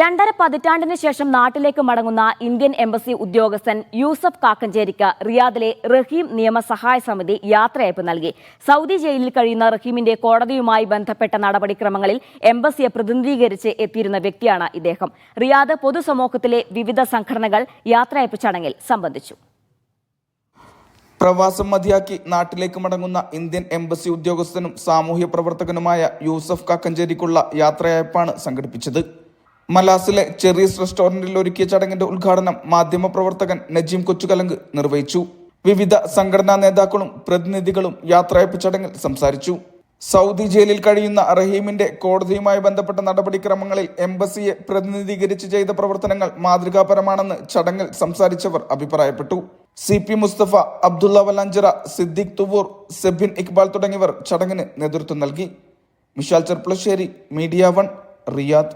രണ്ടര പതിറ്റാണ്ടിന് ശേഷം നാട്ടിലേക്ക് മടങ്ങുന്ന ഇന്ത്യൻ എംബസി ഉദ്യോഗസ്ഥൻ യൂസഫ് കാക്കഞ്ചേരിക്ക് റിയാദിലെ റഹീം നിയമസഹായ സമിതി യാത്രയയപ്പ് നൽകി. സൗദി ജയിലിൽ കഴിയുന്ന റഹീമിന്റെ കോടതിയുമായി ബന്ധപ്പെട്ട നടപടിക്രമങ്ങളിൽ എംബസിയെ പ്രതിനിധീകരിച്ച് എത്തിയിരുന്ന വ്യക്തിയാണ് ഇദ്ദേഹം. റിയാദ് പൊതുസമൂഹത്തിലെ വിവിധ സംഘടനകൾ യാത്രയയപ്പ് ചടങ്ങിൽ സംബന്ധിച്ചു. പ്രവാസം മതിയാക്കി നാട്ടിലേക്ക് മടങ്ങുന്ന ഇന്ത്യൻ എംബസി ഉദ്യോഗസ്ഥനും സാമൂഹ്യ പ്രവർത്തകനുമായ യൂസഫ് കാക്കഞ്ചേരിക്കുള്ള യാത്രയയപ്പാണ് സംഘടിപ്പിച്ചത്. മലാസിലെ ചെറീസ് റെസ്റ്റോറന്റിൽ ഒരുക്കിയ ചടങ്ങിന്റെ ഉദ്ഘാടനം മാധ്യമപ്രവർത്തകൻ നജീം കൊച്ചുകലങ്ക് നിർവഹിച്ചു. വിവിധ സംഘടനാ നേതാക്കളും പ്രതിനിധികളും യാത്രയപ്പ് ചടങ്ങിൽ സംസാരിച്ചു. സൗദി ജയിലിൽ കഴിയുന്ന റഹീമിന്റെ കോടതിയുമായി ബന്ധപ്പെട്ട നടപടിക്രമങ്ങളിൽ എംബസിയെ പ്രതിനിധീകരിച്ച് ചെയ്ത പ്രവർത്തനങ്ങൾ മാതൃകാപരമാണെന്ന് ചടങ്ങിൽ സംസാരിച്ചവർ അഭിപ്രായപ്പെട്ടു. സി പി മുസ്തഫ അബ്ദുള്ള വലാഞ്ചിറ സിദ്ദിഖ് തുവൂർ സെബിൻ ഇക്ബാൽ തുടങ്ങിയവർ ചടങ്ങിന് നേതൃത്വം നൽകി. Mishal Cherpulassery Media One Riyadh.